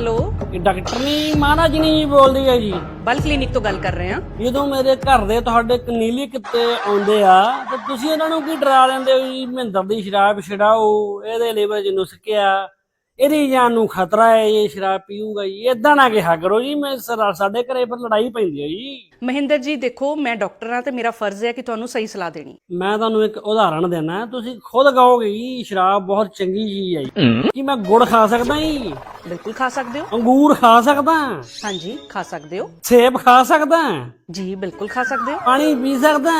Hello? ਇਹ doctor ਨਹੀਂ ਮਹਾਰਾਜ ਨਹੀਂ ਬੋਲਦੀ ਹੈ ਜੀ। ਬਲ ਕਲੀਨਿਕ ਤੋਂ ਗੱਲ ਕਰ ਰਹੇ ਹਾਂ। ਜਦੋਂ ਮੇਰੇ ਘਰ ਦੇ ਤੁਹਾਡੇ ਕਨੀਲੀ ਕਿਤੇ ਆਉਂਦੇ ਆ ਤੇ ਤੁਸੀਂ ਇਹਨਾਂ ਨੂੰ ਕੀ ਡਰਾ ਲੈਂਦੇ ਹੋ ਜੀ? ਮਹਿੰਦਰ ਦੀ ਸ਼ਰਾਬ ਛਡਾਓ ਇਹਦੇ ਲਿਵਰ 'ਚ ਨੁਸਕ ਆ ਇਹਦੀ ਜਾਨ ਨੂੰ ਖਤਰਾ ਹੈ ਇਹ ਸ਼ਰਾਬ ਪੀਊਗਾ ਜੀ। ਇਦਾਂ ਨਾ ਕਿਹਾ ਕਰੋ ਜੀ ਮੈਂ ਸਾਡੇ ਘਰੇ ਪਰ ਲੜਾਈ ਪੈਂਦੀ ਹੈ ਜੀ। ਮਹਿੰਦਰ ਜੀ ਦੇਖੋ ਮੈਂ ਡਾਕਟਰ ਹਾਂ ਤੇ ਮੇਰਾ ਫਰਜ਼ ਹੈ ਕਿ ਤੁਹਾਨੂੰ ਸਹੀ ਸਲਾਹ ਦੇਣੀ। ਮੈਂ ਤੁਹਾਨੂੰ ਇੱਕ ਉਦਾਹਰਣ ਦੇਣਾ ਤੁਸੀਂ ਖੁਦ ਕਹੋਗੇ ਜੀ ਸ਼ਰਾਬ ਬਹੁਤ ਚੰਗੀ ਚੀਜ਼ ਹੈ ਜੀ। ਕੀ ਮੈਂ ਗੁੜ ਖਾ ਸਕਦਾ ਜੀ? ਬਿਲਕੁਲ ਖਾ ਸਕਦੇ ਹੋ। ਅੰਗੂਰ ਖਾ ਸਕਦਾ ਹਾਂਜੀ ਖਾ ਸਕਦੇ ਹੋ। ਸੇਬ ਖਾ ਸਕਦਾ ਜੀ ਬਿਲਕੁਲ ਖਾ ਸਕਦੇ ਹੋ। ਪਾਣੀ ਪੀ ਸਕਦਾ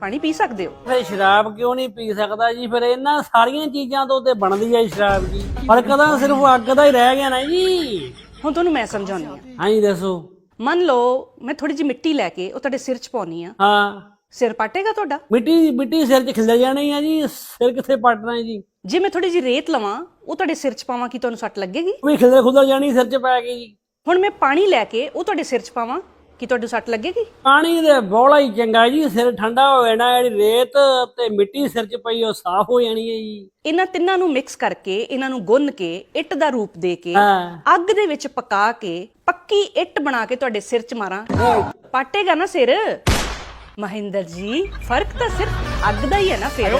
ਪਾਣੀ ਪੀ ਸਕਦੇ ਹੋ। ਫਿਰ ਸ਼ਰਾਬ ਕਿਉਂ ਨਹੀਂ ਪੀ ਸਕਦਾ ਜੀ? ਫਿਰ ਇਹਨਾਂ ਸਾਰੀਆਂ ਚੀਜ਼ਾਂ ਤੋਂ ਤੇ ਬਣਦੀ ਹੈ ਸ਼ਰਾਬ ਜੀ। ਫ਼ਰਕ ਤਾਂ ਸਿਰਫ ਅੱਗ ਦਾ ਹੀ ਰਹਿ ਗਿਆ ਨਾ ਜੀ। ਹੁਣ ਤੁਹਾਨੂੰ ਮੈਂ ਸਮਝਾਉਂਦੀ ਹਾਂ। ਹਾਂਜੀ ਦੱਸੋ। ਮੰਨ ਲਓ ਮੈਂ ਥੋੜੀ ਜਿਹੀ ਮਿੱਟੀ ਲੈ ਕੇ ਉਹ ਤੁਹਾਡੇ ਸਿਰ 'ਚ ਪਾਉਣੀ ਆ ਹਾਂ। ਸਿਰ ਪਾਟੇਗਾ ਤੁਹਾਡਾ? ਮਿੱਟੀ ਮਿੱਟੀ ਸਿਰ 'ਚ ਖਿਲ ਜਾਣੀ ਆ ਜੀ ਸਿਰ ਕਿੱਥੇ ਪਟਣਾ ਹੈ ਜੀ? ਜੇ ਮੈਂ ਥੋੜੀ ਜਿਹੀ ਰੇਤ ਲਵਾਂ ਉਹ ਤੁਹਾਡੇ ਸਿਰ 'ਚ ਪਾਵਾਂ ਕੀ ਤੁਹਾਨੂੰ ਸੱਟ ਲੱਗੇਗੀ? ਵੀ ਖਿਲਰ ਖੁਲਰ ਜਾਣੀ ਸਿਰ 'ਚ ਪੈ ਗਈ ਜੀ। ਹੁਣ ਮੈਂ ਪਾਣੀ ਲੈ ਕੇ ਉਹ ਤੁਹਾਡੇ ਸਿਰ 'ਚ ਪਾਵਾਂ ਕੀ ਤੁਹਾਨੂੰ ਸੱਟ ਲੱਗੇਗੀ? ਪਾਣੀ ਦੇ ਬੋਲਾ ਹੀ ਚੰਗਾ ਜੀ ਸਿਰ ਠੰਡਾ ਹੋ ਜਾਣਾ ਜਿਹੜੀ ਰੇਤ ਤੇ ਮਿੱਟੀ ਸਿਰ 'ਚ ਪਈ ਉਹ ਸਾਫ਼ ਹੋ ਜਾਣੀ ਹੈ ਜੀ। ਇਹਨਾਂ ਤਿੰਨਾਂ ਨੂੰ ਮਿਕਸ ਕਰਕੇ ਇਹਨਾਂ ਨੂੰ ਗੁੰਨ ਕੇ ਇੱਟ ਦਾ ਰੂਪ ਦੇ ਕੇ ਹਾਂ। ਅੱਗ ਦੇ ਵਿੱਚ ਪਕਾ ਕੇ ਪੱਕੀ ਇੱਟ ਬਣਾ ਕੇ ਤੁਹਾਡੇ ਸਿਰ 'ਚ ਮਾਰਾਂ। ਪਾਟੇਗਾ ਨਾ ਸਿਰ? ਮਹਿੰਦਰ ਜੀ ਫ਼ਰਕ ਤਾਂ ਸਿਰਫ ਅੱਗ ਦਾ ਹੀ ਹੈ ਨਾ ਫਿਰ।